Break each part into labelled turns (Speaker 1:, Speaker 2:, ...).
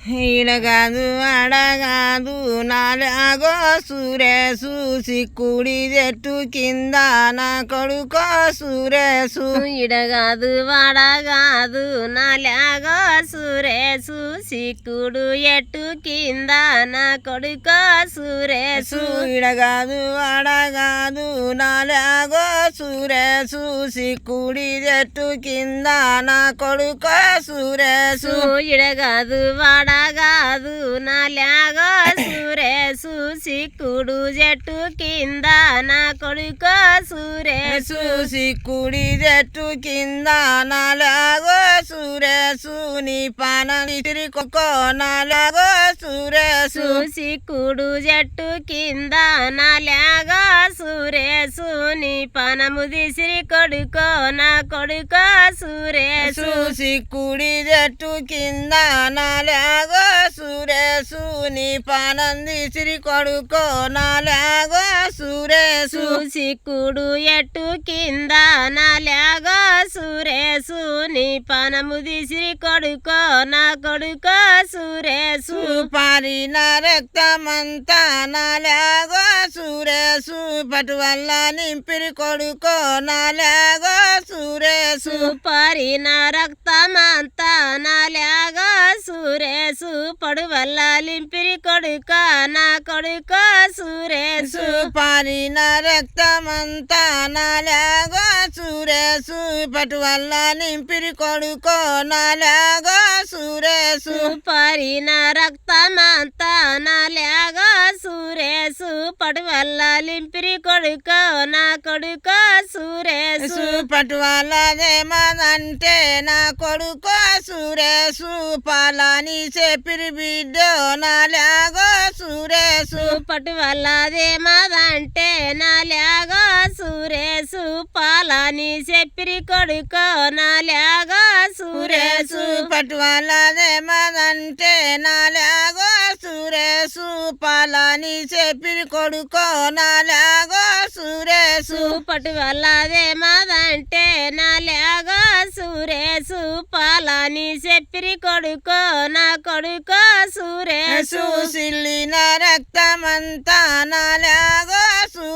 Speaker 1: ఈడగాదు అడగాదు నాలాగో సురేసు సిక్కుడి చెట్టు కింద నా కొడుకో సురేసు
Speaker 2: ఇడగాదు వాడగాదు నాలాగో సురేసు సిక్కుడు ఎట్టు కింద నా కొడుకో సురేసు
Speaker 1: ఈడగాదు అడగాదు నాలాగో సురేసు సిక్కుడి చెట్టు కింద నా కొడుకో సురేసు
Speaker 2: ఇడగాదు వాడగాదు నాలాగో సురేసు సిక్కుడు జట్టు కింద నా కొడుకో సురేసు
Speaker 1: సిక్కుడి చెట్టు కింద నాలాగో సురేసు నీ పానం తిరికొకో నాలాగో సురేసు.
Speaker 2: సిక్కుడు జట్టు కింద నాలాగో సురేసు. నీ పనము దిసిరి కొడుకో నా కొడుకో సురేసు.
Speaker 1: సిక్కుడి చెట్టు కింద నాలాగో సురేసు. నీ పానం తీసిరి కొడుకో నాలాగో సురేసు.
Speaker 2: సిక్కుడు ఎట్టు కింద నాలాగో సురేసు నీ పనము దిసిరి కొడుకో నా కొడుకో సురేసు.
Speaker 1: పారిన రక్తమంతా నాలాగో సురేసు. పటు వల్ల నింపిరి కొడుకో నాలాగో సురేసు.
Speaker 2: పరిన రక్తమంతా నాలాగో సురేసు. పడు వల్ల లింపిరి కొడుక నా కొడుకో సురేసు.
Speaker 1: పారిన రక్తమంతా నాలాగో సురేసు పటు వల్ల నింపిరి కొడుకో నాలాగో సురేసు.
Speaker 2: పరిన రక్తమంతా నాలాగో సురేసు. పడు వల్ల లింపిరి కొడుక నా కొడుకో సురేసు.
Speaker 1: పటు వల్లదేమదంటే నా కొడుకో సురేసు. పాలని చెప్పిరి బిడ్డో నాలాగో సురేసు.
Speaker 2: పట్టు వల్లదేమదంటే సురేసు పాలని చెప్పిరి కొడుకో నాలాగో
Speaker 1: సురేసు.
Speaker 2: సురేసు
Speaker 1: పటు వల్లదేమదంటే నాలాగో సురేసు. పాలని చెప్పిరి కొడుకో నాలాగో సురేసు.
Speaker 2: పట్టు వల్లదేమదంటే నాలాగో సురేసు. పాలని చెప్పిరి కొడుకో నా కొడుకో సురేసు.
Speaker 1: సిల్లిన రక్తమంతా నాలాగో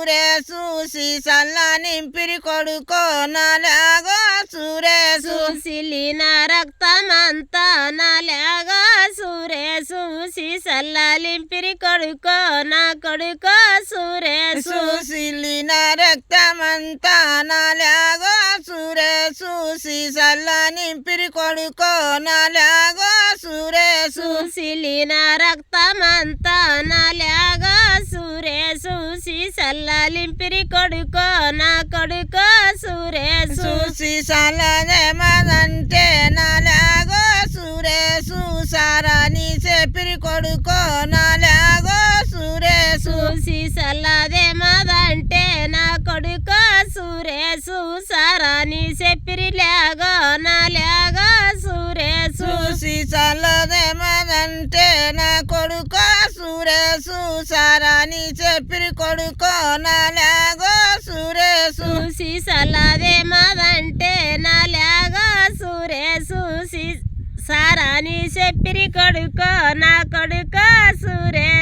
Speaker 1: సురేసు సీసల్ల నింపిరి కొడుకో నాలాగో సురేసు
Speaker 2: సుశీలిన రక్తమంతా నాలాగా సురేసు సీసల్ల లింపిరి కొడుకో నా కొడుకో సురేసు
Speaker 1: సిల్లిన రక్తమంతా నాలాగో సురేసు సీసల్ల నింపిరి కొడుకో నాలాగో సురేసు
Speaker 2: సుశీలిన రక్తమంతా నాలాగా సీసల్ల లింపిరి కొడుకో నా కొడుకో సురేసు
Speaker 1: సీసల్ల దేమదంటే నాలాగో సురేసు సారాని చెప్పిరి కొడుకో నాలాగో సురేసు
Speaker 2: సీసల్లదేమదంటే నా కొడుకో సురేసు సారాని చెప్పిరి లేగో నా లేగో సురేసు
Speaker 1: సీసల్లదేమదంటే చూసారని సారాని చెప్పిరి కొడుకో నాలాగో సురేసు.
Speaker 2: సీసల్లదేమదంటే నా లేగో సురేసు. సీ- సారాని చెప్పిరి కొడుకో నా కొడుకో సురే